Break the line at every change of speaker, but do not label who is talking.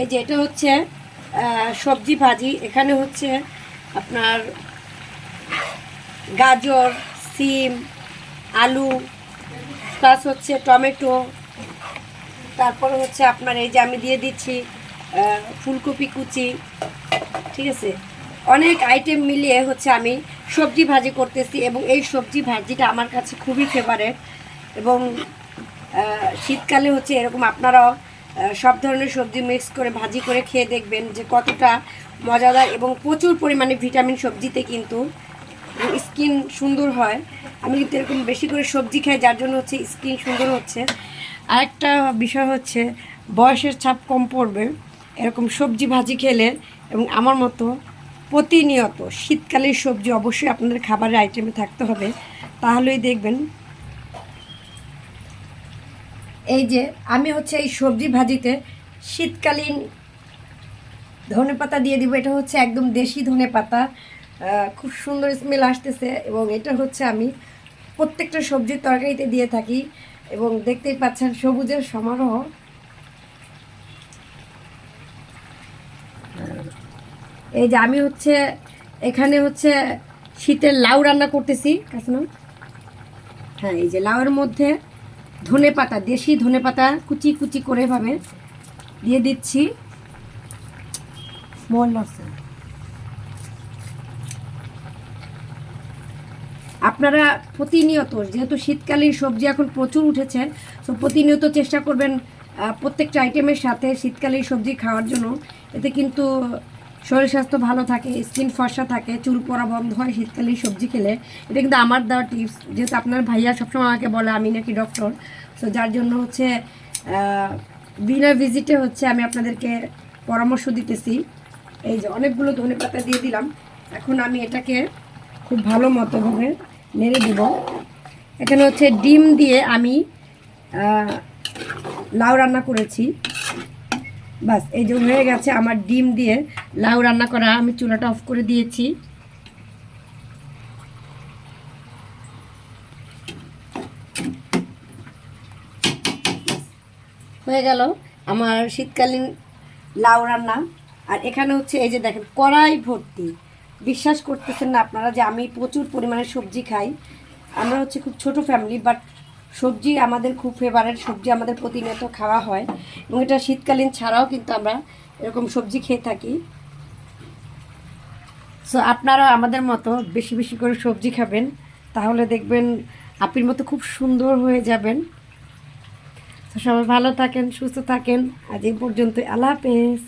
এই যে এটা হচ্ছে সবজি ভাজি। এখানে হচ্ছে আপনার গাজর, সিম, আলু প্লাস হচ্ছে টমেটো। তারপরে হচ্ছে আপনার এই যে আমি দিয়ে দিচ্ছি ফুলকপি কুচি। ঠিক আছে? অনেক আইটেম মিলিয়ে হচ্ছে আমি সবজি ভাজি করতেছি এবং এই সবজি ভাজিটা আমার কাছে খুবই ফেভারেট এবং শীতকালে হচ্ছে এরকম আপনারাও সব ধরনের সবজি মিক্স করে ভাজি করে খেয়ে দেখবেন যে কতটা মজাদার এবং প্রচুর পরিমাণে ভিটামিন সবজিতে কিন্তু স্কিন সুন্দর হয়। আমি কিন্তু এরকম বেশি করে সবজি খাই, যার জন্য হচ্ছে স্কিন সুন্দর হচ্ছে। আরেকটা বিষয় হচ্ছে, বয়সের ছাপ কম পড়বে, এরকম সবজি ভাজি খেলে এবং আমার মতো প্রতিনিয়ত শীতকালের সবজি অবশ্যই আপনাদের খাবারের আইটেমে থাকতে হবে। তাহলেই দেখবেন এই যে আমি হচ্ছে এই সবজি ভাজিতে শীতকালীন ধনে পাতা দিয়ে দিব। এটা হচ্ছে একদম দেশি ধনে পাতা। খুব সুন্দর স্মেল আসতেছে এবং এটা হচ্ছে আমি প্রত্যেকটা সবজির তরকারিতে দিয়ে থাকি এবং দেখতেই পাচ্ছেন সবুজের সমারোহ। এই যে আমি হচ্ছে এখানে হচ্ছে শীতের লাউ রান্না করতেছি। কাসনা হ্যাঁ এই যে লাউয়ের মধ্যে ধনে পাতা, দেশি ধনে পাতা কুচি কুচি করে ভাবে দিয়ে দিচ্ছি। মোল আপনারা প্রতিনিয়ত, যেহেতু শীতকালীন সবজি এখন প্রচুর উঠেছে, তো প্রতিনিয়ত চেষ্টা করবেন প্রত্যেকটা আইটেমের সাথে শীতকালীন সবজি খাওয়ার জন্য। এতে কিন্তু শরীর স্বাস্থ্য ভালো থাকে, স্কিন ফর্সা থাকে, চুল পড়া বন্ধ হয়, শীতকালীন সবজি খেলে। এটা কিন্তু আমার দেওয়া টিপস যেহেতু আপনার ভাইয়া সবসময় আমাকে বলে আমি নাকি ডক্টর তো যার জন্য হচ্ছে বিনা ভিজিটে হচ্ছে আমি আপনাদেরকে পরামর্শ দিতেছি। এই যে অনেকগুলো ধনে পাতা দিয়ে দিলাম। এখন আমি এটাকে খুব ভালো মতোভাবে নেড়ে দিব। এখানে হচ্ছে ডিম দিয়ে আমি লাউ রান্না করেছি। বাস, এই যে হয়ে গেছে আমার ডিম দিয়ে লাউ রান্না করা। আমি চুলাটা অফ করে দিয়েছি। হয়ে গেল আমার শীতকালীন লাউ রান্না। আর এখানে হচ্ছে এই যে দেখেন, কড়াই ভর্তি। বিশ্বাস করতেছেন না আপনারা যে আমি প্রচুর পরিমাণে সবজি খাই। আমরা হচ্ছে খুব ছোট ফ্যামিলি বাট সবজি আমাদের খুব ফেভারেট সবজি আমাদের প্রতিনিয়ত খাওয়া হয় এবং এটা শীতকালীন ছাড়াও কিন্তু আমরা এরকম সবজি খেয়ে থাকি। সো আপনারা আমাদের মতো বেশি বেশি করে সবজি খাবেন, তাহলে দেখবেন আপির মতো খুব সুন্দর হয়ে যাবেন। তো সবাই ভালো থাকেন, সুস্থ থাকেন। আজ এই পর্যন্ত আল্লাহ হাফেজ।